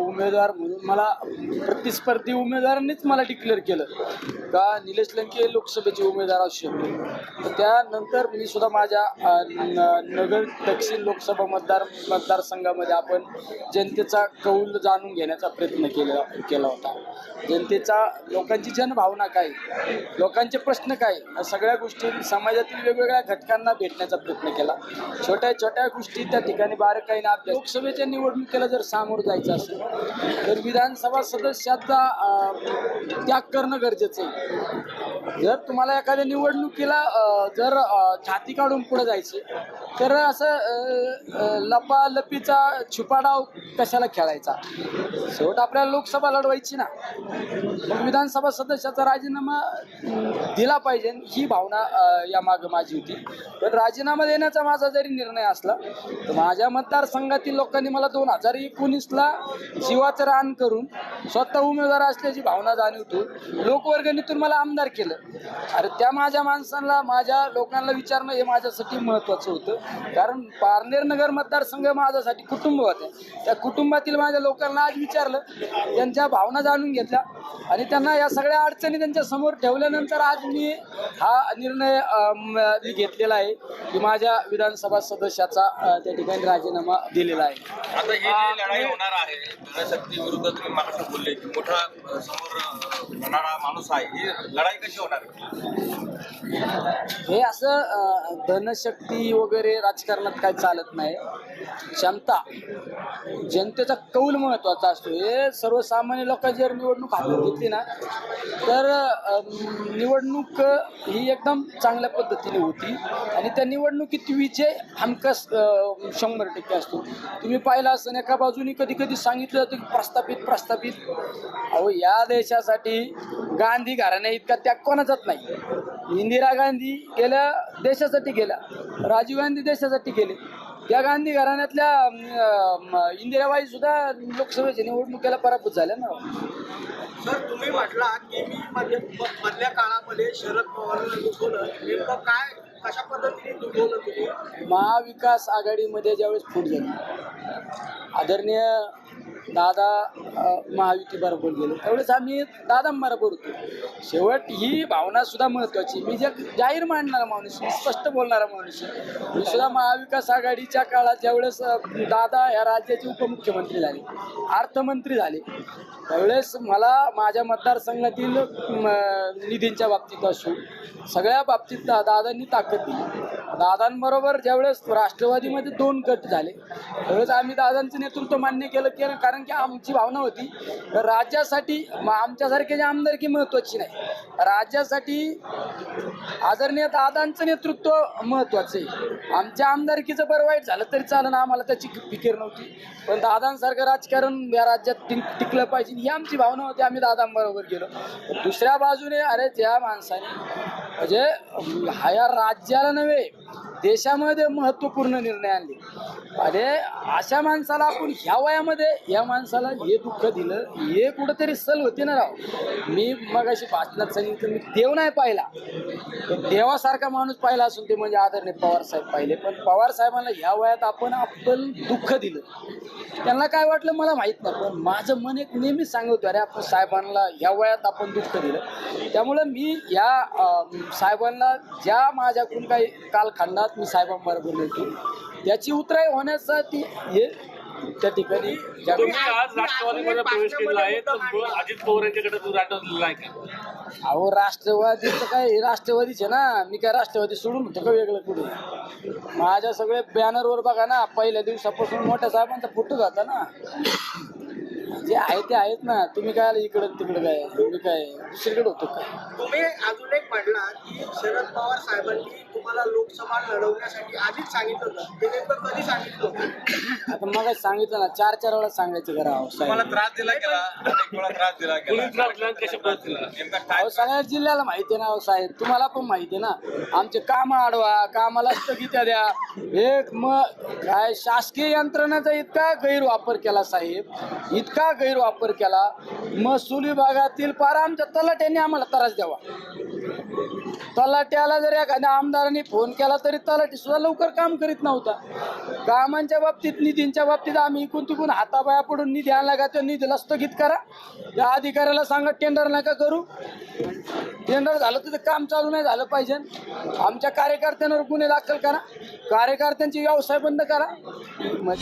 उमेदवार म्हणून मला प्रतिस्पर्धी उमेदवारांनीच मला डिक्लेअर केलं. का निलेश लंके लोकसभेचे उमेदवार असू शकतो. तर त्यानंतर मी सुद्धा माझ्या न- नगर दक्षिण लोकसभा मतदार मतदारसंघामध्ये आपण जनतेचा कौल जाणून घेण्याचा प्रयत्न केला केला होता. जनतेचा लोकांची जनभावना काय? लोकांचे प्रश्न काय? या सगळ्या गोष्टी समाजातील वेगवेगळ्या घटकांना भेटण्याचा प्रयत्न केला. छोट्या छोट्या गोष्टी त्या ठिकाणी बारकाईने अभ्यास लोकसभेच्या निवडणुकीला जर सामोरं जायचं असेल तर विधानसभा सदस्याचा त्याग करणं गरजेचं आहे. जर तुम्हाला एखाद्या निवडणुकीला जर छाती काढून पुढे जायचे तर असं लपालपीचा छुपाडाव कशाला खेळायचा? शेवट आपल्याला लोकसभा लढवायची ना. मग विधानसभा सदस्याचा राजीनामा दिला पाहिजे ही भावना यामागं या माझी होती. पण राजीनामा देण्याचा माझा जरी निर्णय असला तर माझ्या मतदारसंघातील लोकांनी मला दोन हजार एकोणीसला जीवाचं रान करून स्वतः उमेदवार असल्याची भावना जाणीवतो लोकवर्गणीतून मला आमदार केलं. अरे त्या माझ्या माणसांना माझ्या लोकांना विचारणं हे माझ्यासाठी महत्त्वाचं होतं. कारण पारनेर नगर मतदारसंघ माझ्यासाठी कुटुंब होते. त्या कुटुंबातील माझ्या लोकांना आज विचारलं त्यांच्या भावना जाणून घेतल्या आणि त्यांना या सगळ्या अडचणी त्यांच्यासमोर ठेवल्यानंतर आज मी हा निर्णय मी घेतलेला आहे की माझ्या विधानसभा सदस्याचा त्या ठिकाणी राजीनामा दिलेला आहे. आता ही जी लढाई होणार आहे जनशक्ती विरुद्ध तुम्ही बोलले की मोठा समोर होणारा माणूस आहे ही लढाई कशी होणार हे असं धनशक्ती वगैरे राजकारणात काय चालत नाही. क्षमता जनतेचा कौल महत्त्वाचा असतो. हे सर्वसामान्य लोकांची जर निवडणूक हातात घेतली ना तर निवडणूक ही एकदम चांगल्या पद्धतीने होती. आणि त्या निवडणुकीत विजय हमखास शंभर टक्के असतो. तुम्ही पाहिला असं एका बाजूनी कधी कधी सांगितलं जातं की प्रस्थापित प्रस्थापित. अहो या देशासाठी गांधी घराण्या इतका त्याग कोणाचाच नाही. इंदिरा गांधी गेल्या देशासाठी गेल्या राजीव गांधी देशासाठी गेले. त्या गांधी घराण्यातल्या इंदिराबाई सुद्धा लोकसभेच्या निवडणुकीला पराभूत झाल्या ना. सर तुम्ही म्हटला की मी मधल्या काळामध्ये शरद पवारांना दुखवलं. नेमकं काय कशा पद्धतीने दुखवलं तुम्ही? महाविकास आघाडीमध्ये ज्यावेळेस फूट झाली आदरणीय दादा महाविकी महायुतीबरोबर गेले त्यावेळेस आम्ही दादांबरोबर होतो. शेवट ही भावना सुद्धा महत्त्वाची मी जे जाहीर मांडणारा माणूस मी स्पष्ट बोलणारा माणूस आहे. मी सुद्धा महाविकास आघाडीच्या काळात ज्यावेळेस दादा या राज्याचे उपमुख्यमंत्री झाले अर्थमंत्री झाले त्यावेळेस मला माझ्या मतदारसंघातील म, निधींच्या बाबतीत असो सगळ्या बाबतीत दा- दादांनी ताकद दिली. दादांबरोबर ज्यावेळेस राष्ट्रवादीमध्ये दोन गट झाले त्यावेळेस आम्ही दादांचं नेतृत्व मान्य केलं की कारण की आमची भावना होती तर राज्यासाठी म- आमच्यासारखे आमदारकी महत्त्वाची नाही. राज्यासाठी आदरणीय दादांचं नेतृत्व महत्त्वाचं आहे. आमच्या आमदारकीचं बरं वाईट झालं तरी चालेल आम्हाला त्याची फिकीर नव्हती. पण दादांसारखं राजकारण या राज्यात टिक टिकलं पाहिजे ही आमची भावना होती आम्ही दादांबरोबर गेलो. दुसऱ्या बाजूने अरे त्या माणसाने म्हणजे हा या राज्याला नव्हे देशामध्ये महत्त्वपूर्ण निर्णय आणले. अरे अशा माणसाला आपण ह्या वयामध्ये या माणसाला हे दुःख दिलं हे कुठंतरी सल होते ना राव. मी मग अशी भाषणात सांगितलं मी देव नाही पाहिला. देवासारखा माणूस पाहिला असून ते म्हणजे आदरणीय पवार साहेब पाहिले. पण पवार साहेबांना ह्या वयात आपण आपण दुःख दिलं. त्यांना काय वाटलं मला माहीत नाही पण माझं मन एक नेहमीच सांगतो अरे आपण साहेबांना ह्या वयात आपण दुःख दिलं. त्यामुळं मी या साहेबांना ज्या माझ्याकडून काही कालखंडात मी साहेबांबरोबर येतो त्याची उतराई होण्यासाठी हे त्या ठिकाणी ज्या तुम्ही आज राष्ट्रवादीमध्ये प्रवेश केलेला आहे तर मग अजित पवार यांच्याकडे तू राष्ट्रवादीला आहे का? अहो राष्ट्रवादीचं काय हे राष्ट्रवादीचे ना. मी काय राष्ट्रवादी सोडून होतो का वेगळं कुठे? माझ्या सगळे बॅनरवर बघा ना पहिल्या दिवसापासून मोठ्या साहेबांचा फोटो जाता ना. जे आहे ते आहेत ना तुम्ही काय इकडं तिकडं काय? मी काय दुसरीकडे होतो काय तुम्ही अजून एक म्हटला की शरद पवार साहेबांनी तुम्हाला लोकसभा लढवण्यासाठी आधीच सांगितलं होतं. ते नेमकं कधी सांगितलं होतं? आता मग सांगितलं ना चार चार वेळा सांगायचं करा अहो तुम्हाला साहेब त्रास दिला गेला? अनेक वेळा त्रास दिला गेला. पोलीस त्रास दिला, कशा पद्धतीला? नेमका काय अहो सगळ्या जिल्ह्याला माहिती आहे ना अहो साहेब. तुम्हाला पण माहिती आहे ना आमचे काम अडवा कामाला स्थगित्या द्या. एक मग काय शासकीय यंत्रणाचा इतका गैरवापर केला साहेब. इतका का गैरवापर केला महसूल विभागातील पारा आमच्या तलाट्यांनी आम्हाला त्रास द्यावा. तलाट्याला जर एखाद्या आमदारांनी फोन केला तरी तलाठी सुद्धा लवकर काम करीत नव्हता. कामांच्या बाबतीत निधींच्या बाबतीत आम्ही इकून तिकून हाताबाया पडून निधी आणला का त्या निधीला स्थगित करा. त्या अधिकाऱ्याला सांगा टेंडर नका करू. टेंडर झालं तर काम चालू नाही झालं पाहिजे. आमच्या कार्यकर्त्यांवर गुन्हे दाखल करा. कार्यकर्त्यांचे व्यवसाय बंद करा. मग